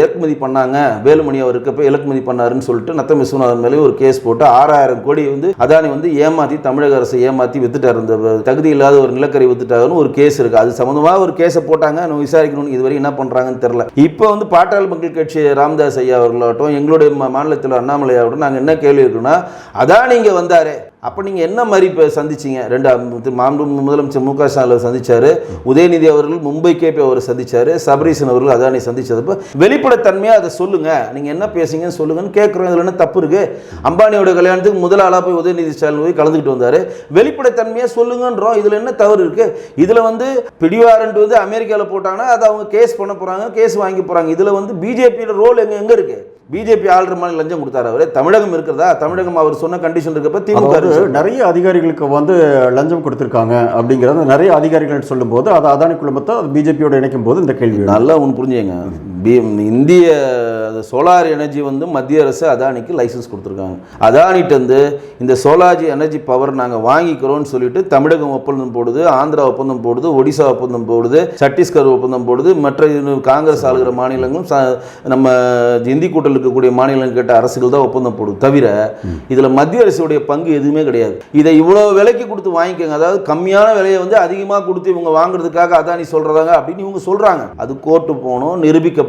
இறக்குமதி பண்ணாங்க. வேலுமணி அவருக்கு போய் இறக்குமதி பண்ணாருன்னு சொல்லிட்டு நத்தம் விஸ்வநாதன் மேலே ஒரு கேஸ் போட்டு ஆறாயிரம் கோடி வந்து அதானி வந்து ஏமாத்தி தமிழக அரசை ஏமாத்தி வித்துட்டார். இந்த தகுதி இல்லாத ஒரு நிலக்கரி வித்துட்டாருன்னு ஒரு கேஸ் இருக்கு. அது சம்மந்தமாக ஒரு கேஸை போட்டாங்க. நம்ம விசாரிக்கணும்னு இதுவரை என்ன பண்ணுறாங்கன்னு தெரில இப்போ வந்து பாட்டாளி மக்கள் கட்சி ராம்தாஸ் ஐயா அவர்களாகட்டும் எங்களுடைய மாநிலத்தில் அண்ணாமலை ஆகட்டும் நாங்கள் என்ன கேள்வி இருக்குன்னா அதானி இங்கே வந்தாரே. அப்போ நீங்கள் என்ன மாதிரி இப்போ சந்திச்சிங்க? ரெண்டு மாண்பு முதலமைச்சர் மு க ஸ்டாலின் சந்தித்தார் உதயநிதி அவர்கள் மும்பை கேபி அவர் சந்தித்தார் சபரீசன் அவர்கள் அதானி சந்திச்சதப்ப வெளிப்படைத்தன்மையாக அதை சொல்லுங்கள் நீங்கள் என்ன பேசுங்கன்னு சொல்லுங்கன்னு கேட்குறோம் இதில் என்ன தப்பு இருக்குது அம்பானியோட கல்யாணத்துக்கு முதல் ஆளாக போய் உதயநிதி ஸ்டாலின் போய் கலந்துக்கிட்டு வந்தார். வெளிப்படைத்தன்மையாக சொல்லுங்கன்றோம். இதில் என்ன தவறு இருக்குது இதில் வந்து பிடிவாரண்ட் வந்து அமெரிக்காவில் போட்டாங்கன்னா அதை அவங்க கேஸ் பண்ண போகிறாங்க கேஸ் வாங்கி போகிறாங்க இதில் வந்து பிஜேபியோட ரோல் எங்கே எங்கே இருக்குது பிஜேபி ஆள்ற மாதிரி லஞ்சம் கொடுத்தாரு அவரு தமிழகம் இருக்கிறதா தமிழகம் அவர் சொன்ன கண்டிஷன் இருக்கப்ப திமுக. நிறைய அதிகாரிகளுக்கு வந்து லஞ்சம் கொடுத்துருக்காங்க அப்படிங்கிறத நிறைய அதிகாரிகள் சொல்லும்போது அதை அதானி குழுமத்தை அது பிஜேபியோட இணைக்கும் போது இந்த கேள்வி. நல்லா ஒன்று புரிஞ்சுங்க பிஎம் இந்திய சோலார் எனர்ஜி வந்து மத்திய அரசு அதானிக்கு லைசன்ஸ் கொடுத்துருக்காங்க. அதானிட்ட வந்து இந்த சோலார் எனர்ஜி பவர் நாங்கள் வாங்கிக்கிறோம்னு சொல்லிட்டு தமிழகம் ஒப்பந்தம் போடுது ஆந்திரா ஒப்பந்தம் போடுது ஒடிசா ஒப்பந்தம் போடுது சத்தீஸ்கர் ஒப்பந்தம் போடுது மற்ற இன்னும் காங்கிரஸ் ஆளுகிற மாநிலங்களும் ச- நம்ம இந்தி கூட்டத்தில் இருக்கக்கூடிய மாநிலங்கள் கேட்ட அரசுகள் தான் ஒப்பந்தம் போடுது தவிர இதில் மத்திய அரசுடைய பங்கு எதுவுமே கிடையாது. இதை இவ்வளோ விலைக்கு கொடுத்து வாங்கிக்கோங்க. அதாவது கம்மியான விலையை வந்து அதிகமாக கொடுத்து இவங்க வாங்குறதுக்காக அதானி சொல்கிறதாங்க அப்படின்னு இவங்க சொல்கிறாங்க அது கோர்ட்டு போகணும்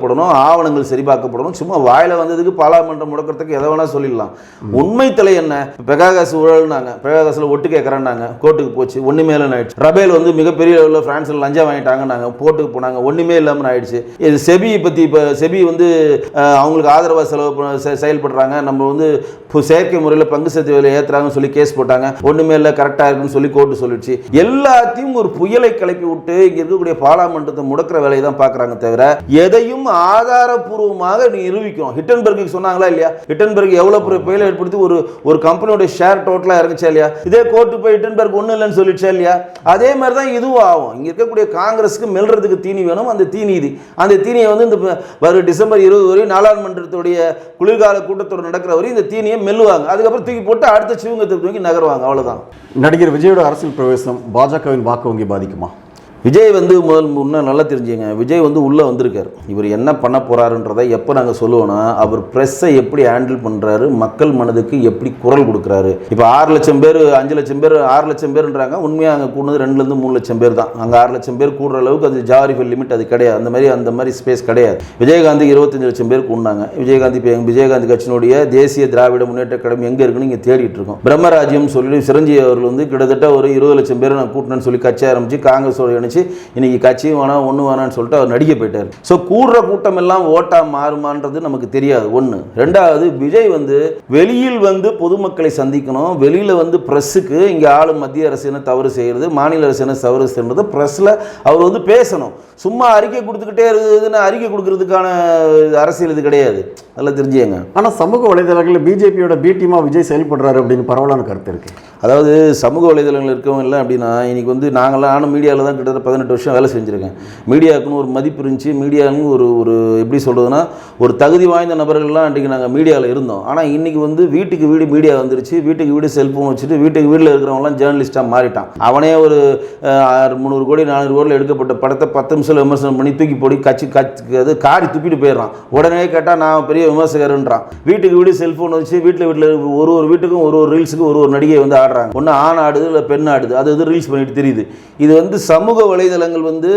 நிரூபிக்கப்படணும் ஆவணங்கள் சரிபார்க்கப்படணும். சும்மா வாயில வந்ததுக்கு பாராளுமன்றம் முடக்கிறதுக்கு எதை வேணா சொல்லிடலாம். உண்மை தலை என்ன? பெகாகாஸ் ஊழல்னாங்க. பெகாகாஸ்ல ஒட்டு கேட்குறேன்னாங்க கோர்ட்டுக்கு போச்சு ஒண்ணுமே இல்லைன்னு ஆயிடுச்சு. ரபேல் வந்து மிகப்பெரிய அளவில் பிரான்ஸ்ல லஞ்சம் வாங்கிட்டாங்கன்னாங்க. போட்டுக்கு போனாங்க ஒண்ணுமே இல்லாமல் ஆயிடுச்சு. இது செபி பத்தி இப்போ செபி வந்து அவங்களுக்கு ஆதரவாக செலவு செ- செயல்படுறாங்க. நம்ம வந்து செயற்கை முறையில் பங்கு சத்து விலை ஏற்றுறாங்கன்னு சொல்லி கேஸ் போட்டாங்க. ஒண்ணுமே இல்லை கரெக்டாக இருக்குன்னு சொல்லி கோர்ட்டு சொல்லிடுச்சு. எல்லாத்தையும் ஒரு புயலை கிளப்பி விட்டு இங்கே இருக்கக்கூடிய பாராளுமன்றத்தை முடக்கிற வேலையை தான் பார்க்குறாங்க தவிர எதையும் ஆதாரப்பூர்வமாக நிரூபிக்கணும். ஹிட்டன்பர்க்கு சொன்னாங்களா இல்லையா? ஹிட்டன்பர்க் எவ்வளவு பெரிய புயலை ஏற்படுத்தி ஒரு ஒரு கம்பெனியோட ஷேர் டோட்டலா இறங்குச்சா இல்லையா? இதே கோர்ட்டு போய் ஹிட்டன்பர்க் ஒன்றும் இல்லைன்னு சொல்லிடுச்சா இல்லையா? அதே மாதிரி தான் இதுவும் ஆகும். இங்க இருக்கக்கூடிய காங்கிரஸுக்கு மெல்றதுக்கு தீனி வேணும் அந்த தீனி இது. அந்த தீனியை வந்து இந்த வரும் டிசம்பர் இருபது வரை நாடாளுமன்றத்துடைய குளிர்கால கூட்டத்தொடர் நடக்கிற வரை இந்த தீனியை மெல்லுவாங்க. அதுக்கப்புறம் தூக்கி போட்டு அடுத்த சிவங்கத்தை தூக்கி நகருவாங்க. அவ்வளவுதான். நடிகர் விஜயோட அரசியல் பிரவேசம் பாஜகவின் வாக்கு வங்கி பாதிக்குமா? விஜய் வந்து முதல் இன்னும் நல்லா தெரிஞ்சுங்க. விஜய் வந்து உள்ளே வந்திருக்கார். இவர் என்ன பண்ண போகிறாருன்றதை எப்போ நாங்கள் சொல்லுவோன்னா அவர் ப்ரெஸ்ஸை எப்படி ஹேண்டில் பண்ணுறாரு மக்கள் மனதுக்கு எப்படி குரல் கொடுக்குறாரு. இப்போ ஆறு லட்சம் பேர் அஞ்சு லட்சம் பேர் ஆறு லட்சம் பேருன்றாங்க. உண்மையாக அங்கே கூடுனது ரெண்டுலேருந்து மூணு லட்சம் பேர் தான். அங்கே ஆறு லட்சம் பேர் கூடுற அளவுக்கு அது ஜாரிஃபல் லிமிட் அது கிடையாது. அந்த மாதிரி அந்த மாதிரி ஸ்பேஸ் கிடையாது. விஜயகாந்தி இருபத்தஞ்சு லட்சம் பேர் கூடினாங்க. விஜயகாந்தி இப்போ விஜயகாந்தி கட்சியினுடைய தேசிய திராவிட முன்னேற்ற கழகம் எங்கே இருக்குன்னு இங்கே தேடிட்டு இருக்கோம். பிரம்மராஜ்யம் சொல்லி சிரஞ்சீவி அவர்கள் வந்து கிட்டத்தட்ட ஒரு இருபது லட்சம் பேர் நான் கூட்டினேன்னு சொல்லி கட்சி ஆரம்பிச்சு காங்கிரஸோட இணைச்சு இன்னைக்கு கட்சியும் வேணாம் ஒன்று வேணாம்னு சொல்லிட்டு அவர் நடிக்க போயிட்டார். ஸோ கூடுற கூட்டம் எல்லாம் ஓட்டா மாறுமான்றது நமக்கு தெரியாது. ஒன்று ரெண்டாவது விஜய் வந்து வெளியில் வந்து பொதுமக்களை சந்திக்கணும். வெளியில் வந்து ப்ரெஸ்ஸுக்கு இங்கே ஆளும் மத்திய அரசு என்ன தவறு செய்கிறது மாநில அரசு என்ன தவறு செய்கிறது ப்ரெஸ்ஸில் அவர் வந்து பேசணும். சும்மா அறிக்கை கொடுத்துக்கிட்டே இருக்குதுன்னு அறிக்கை கொடுக்கறதுக்கான அரசியல் இது கிடையாது. அதெல்லாம் தெரிஞ்சுங்க ஆனால் சமூக வலைதளங்களில் பிஜேபியோட பி டீமாக விஜய் செயல்படுறாரு அப்படின்னு பரவலான கருத்து இருக்குது அதாவது சமூக வலைதளங்கள் இருக்கவங்க எல்லாம் அப்படின்னா இன்றைக்கி வந்து நாங்களாம் நானும் மீடியாவில் தான் கிட்டத்தட்ட பதினெட்டு வருஷம் வேலை செஞ்சுருக்கேன். மீடியாவுக்குன்னு ஒரு மதிப்பு இருந்துச்சு மீடியாவுன்னு ஒரு ஒரு எப்படி சொல்கிறதுனா ஒரு தகுதி வாய்ந்த நபர்கள்லாம் அன்றைக்கி நாங்கள் மீடியாவில் இருந்தோம். ஆனால் இன்றைக்கி வந்து வீட்டுக்கு வீடு மீடியா வந்துருச்சு வீட்டுக்கு வீடு செல்ஃபோன் வச்சுட்டு வீட்டுக்கு வீட்டில் இருக்கிறவங்களாம் ஜேர்னலிஸ்ட்டாக மாறிட்டான். அவனே ஒரு ஆறு முந்நூறு கோடி நானூறு கோடியில் எடுக்கப்பட்ட படத்தை பத்து நிமிஷம் விமர்சனம் பண்ணி தூக்கி போடி கட்சி கட்சி காரி துப்பிட்டு போயிடுறான். உடனே கேட்டால் நான் பெரிய விமர்சகர்ன்றான். வீட்டுக்கு வீடு செல்ஃபோன் வச்சு வீட்டில் வீட்டில் ஒரு ஒரு வீட்டுக்கும் ஒரு ஒரு ரீல்ஸுக்கு ஒரு ஒரு நடிகை வந்து ஆடுறாங்க ஒன்று ஆண் ஆடுது இல்லை பெண் ஆடுது. அது இது ரீல்ஸ் பண்ணிட்டு தெரியுது. இது வந்து சமூக வலைதளங்கள் வந்து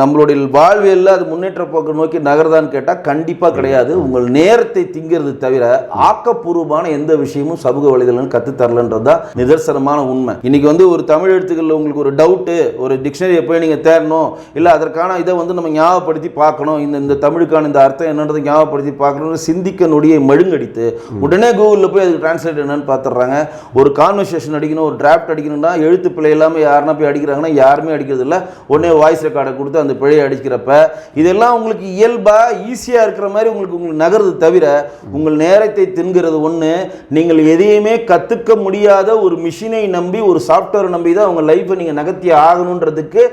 நம்மளுடைய வாழ்வியலில் அது முன்னேற்ற போக்கு நோக்கி நகர்தான்னு கேட்டால் கண்டிப்பாக கிடையாது. உங்கள் நேரத்தை திங்கிறது தவிர ஆக்கப்பூர்வமான எந்த விஷயமும் சமூக வலைதளங்கள் கற்றுத்தரலன்றது தான் நிதர்சனமான உண்மை. இன்னைக்கு வந்து ஒரு தமிழ் எழுத்துக்களில் உங்களுக்கு ஒரு டவுட்டு ஒரு டிக்ஷனரியை போய் நீங்கள் தேடணும் இல்லை அதற்கான இதை வந்து நம்ம ஞாபகப்படுத்தி பார்க்கணும் இந்த இந்த தமிழுக்கான இந்த அர்த்தம் என்னன்றதை ஞாபகப்படுத்தி பார்க்கணும்னு சிந்திக்க நொடியை மழுங்கடித்து உடனே கூகுளில் போய் அதுக்கு டிரான்ஸ்லேட் என்னன்னு பார்த்துடுறாங்க. ஒரு கான்வர்சேஷன் அடிக்கணும் ஒரு டிராஃப்ட் அடிக்கணும்னா எழுத்து பிழை இல்லாமல் யாருன்னா போய் அடிக்கிறாங்கன்னா யாருமே அடிக்கிறது இல்லை. உடனே வாய்ஸ் ரெக்கார்டை கொடுத்து அந்த பிழையை அடிக்கிறப்ப இதெல்லாம் உங்களுக்கு இயல்பாக ஈஸியாக இருக்கிற மாதிரி உங்களுக்கு உங்களுக்கு நகர்றது தவிர உங்கள் நேரத்தை தின்கிறது ஒன்று நீங்கள் எதையுமே கற்றுக்க முடியாத ஒரு மிஷினை நம்பி ஒரு சாஃப்ட்வேரை நம்பி தான் உங்கள் லைஃப்பை நீங்கள் நகர்த்தி ஆகணுன்றதுக்கு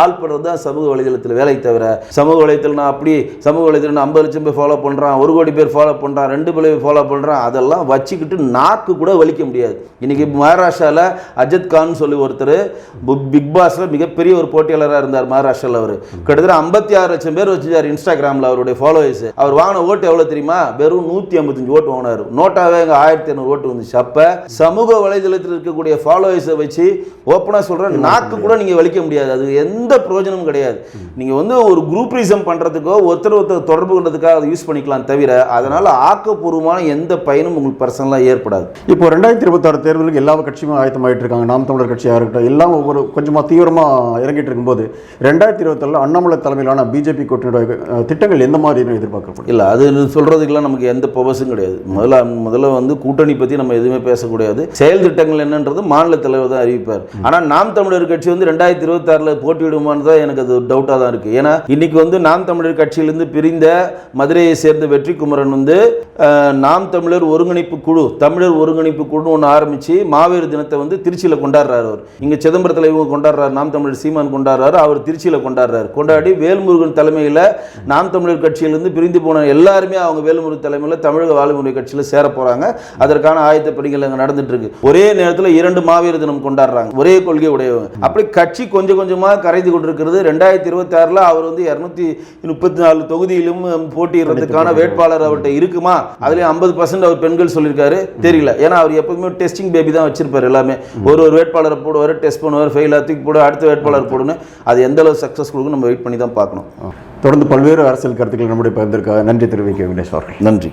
ஆள்படுறது தான் சமூக வலைதளத்தில் வேலை தவிர. சமூக வலைதளம் நான் அப்படி சமூக வலைதளம் நான் ஐம்பது லட்சம் பேர் ஃபாலோ பண்ணுறான் ஒரு கோடி பேர் ஃபாலோ பண்ணுறான் ரெண்டு பேர் ஃபாலோ பண்ணுறான் அதெல்லாம் வச்சுக்கிட்டு நாக்கு கூட வலிக்க முடியாது. இன்றைக்கி மகாராஷ்டிராவில் அஜித் கான் சொல்லி ஒருத்தர் பிக் பாஸில் மிகப்பெரிய ஒரு போட்டியாளராக இருந்தார் மகாராஷ்டிராவில் அவர். கிட்டத்தட்ட ஐம்பத்தி ஆறு லட்சம் பேர் வச்சுருந்தார் இன்ஸ்டாகிராமில் அவருடைய ஃபாலோவர்ஸ் அவர் வாங்கின ஓட்டு எவ்வளோ தெரியுமா? வெறும் நூற்றி ஐம்பத்தஞ்சு ஓட்டு வாங்கினார் நோட்டாவே எங்கள் ஆயிரத்தி ஐநூறு ஓட்டு வந்துச்சு. அப்போ சமூக வலைதளத்தில் இருக்கக்கூடிய ஃபாலோவர்ஸை வச்சு ஓப்பனாக சொல்கிறேன் நாக்கு கூட நீங்கள் வலிக்க முடியாது. அது எந்த பிரயோஜனமும் கிடையாது. நீங்கள் வந்து ஒரு குரூப்ரிசம் பண்ணுறதுக்கோ ஒருத்தர் ஒருத்தர் தொடர்பு கொண்டதுக்காக அதை யூஸ் பண்ணிக்கலாம் தவிர அதனால் ஆக்கப்பூர்வமான எந்த பயனும் உங்களுக்கு பர்சனலாக ஏற்படாது. இப்போ ரெண்டாயிரத்தி இருபத்தாறு தேர்தலுக்கு எல்லா கட்சியுமே ஆயத்தமாயிட்டு இருக்காங்க நாம் தமிழர் கட்சியாக இருக்கட்டும் எல்லாம் ஒவ்வொரு கொஞ்சமாக தீவிரமாக இறங்கிட்டு இருக்கும்போது ரெண்டாயிரத்தி இருபத்தாறில் அண்ணாமலை தலைமையிலான பிஜேபி கூட்டணியோட திட்டங்கள் எந்த மாதிரி எதிர்பார்க்கப்படுது இல்லை அது சொல்கிறதுக்கெல்லாம் நமக்கு எந்த பவர்ஸும் கிடையாது. முதல்ல முதல்ல வந்து கூட்டணி பற்றி நம்ம எதுவுமே பேசக்கூடாது. செயல் திட்டங்கள் என்னன்றது மாநில தலைவர் தான் அறிவிப்பார். ஆனால் நாம் தமிழர் கட்சி வந்து ரெண்டாயிரத்தி இருபத்தாறில் போட்டியிடுமான்னு தான் எனக்கு அது டவுட்டாக தான் இருக்குது ஏன்னா இன்னைக்கு வந்து நாம் தமிழர் கட்சியிலிருந்து பிரிந்த மதுரையை சேர்ந்த வெற்றி குமரன் வந்து நாம் தமிழர் ஒருங்கிணைப்பு குழு தமிழர் ஒருங்கிணைப்பு குழு ஒன்று ஆரம்பித்து மாவீர தினத்தை வந்து திருச்சியில் கொண்டாடுறாரு அவர். இங்கே சிதம்பரத்தில் இவங்க கொண்டாடுறாரு நாம் தமிழர் சீமான் கொண்டாடுறாரு அவர் திருச்சியில் கொண்டாடுறாரு. கொண்டாடி வேல்முருகன் தலைமையில் நாம் தமிழர் கட்சியிலிருந்து பிரிந்து போன எல்லாருமே அவங்க வேல்முருகன் தலைமையில் தமிழக வாழ்முறை கட்சியில் சேர போகிறாங்க அதற்கான ஆயத்த பணிகள் அங்கே நடந்துட்டு இருக்கு ஒரே நேரத்தில் இரண்டு மாவீர தினம் கொண்டாடுறாங்க. ஒரே கொள்கை உடையவங்க. அப்படி கட்சி கொஞ்சம் கொஞ்சமாக கரைந்து கொண்டிருக்கிறது. ரெண்டாயிரத்தி இருபத்தி ஆறில் அவர் வந்து இரநூத்தி முப்பத்தி நாலு தொகுதியிலும் போட்டியிடுறதுக்கான வேட்பாளர் அவர்கிட்ட இருக்குமா? அதுலேயும் ஐம்பது பர்சன்ட் அவர் பெண்கள் சொல்லியிருக்காரு. தெரியல. ஏன்னா அவர் எப்போதுமே டெஸ்டிங் பேபி தான் வச்சிருப்பார் எல்லாமே. ஒரு ஒரு வேட்பாளரை போடுவார் டெஸ்ட் பண்ணுவார் ஃபெயில் தூக்கி போடு அடுத்த வேட்பாளர் போடுன்னு. அது எந்த அளவு சக்ஸஸ் கொடுக்கும் நம்ம வெயிட் பண்ணி தான் பார்க்கணும். தொடர்ந்து பல்வேறு அரசியல் கருத்துக்கள் நம்முடைய பகிர்ந்திருக்காங்க நன்றி தெரிவிக்க விக்னேஷ் அவர்கள். நன்றி.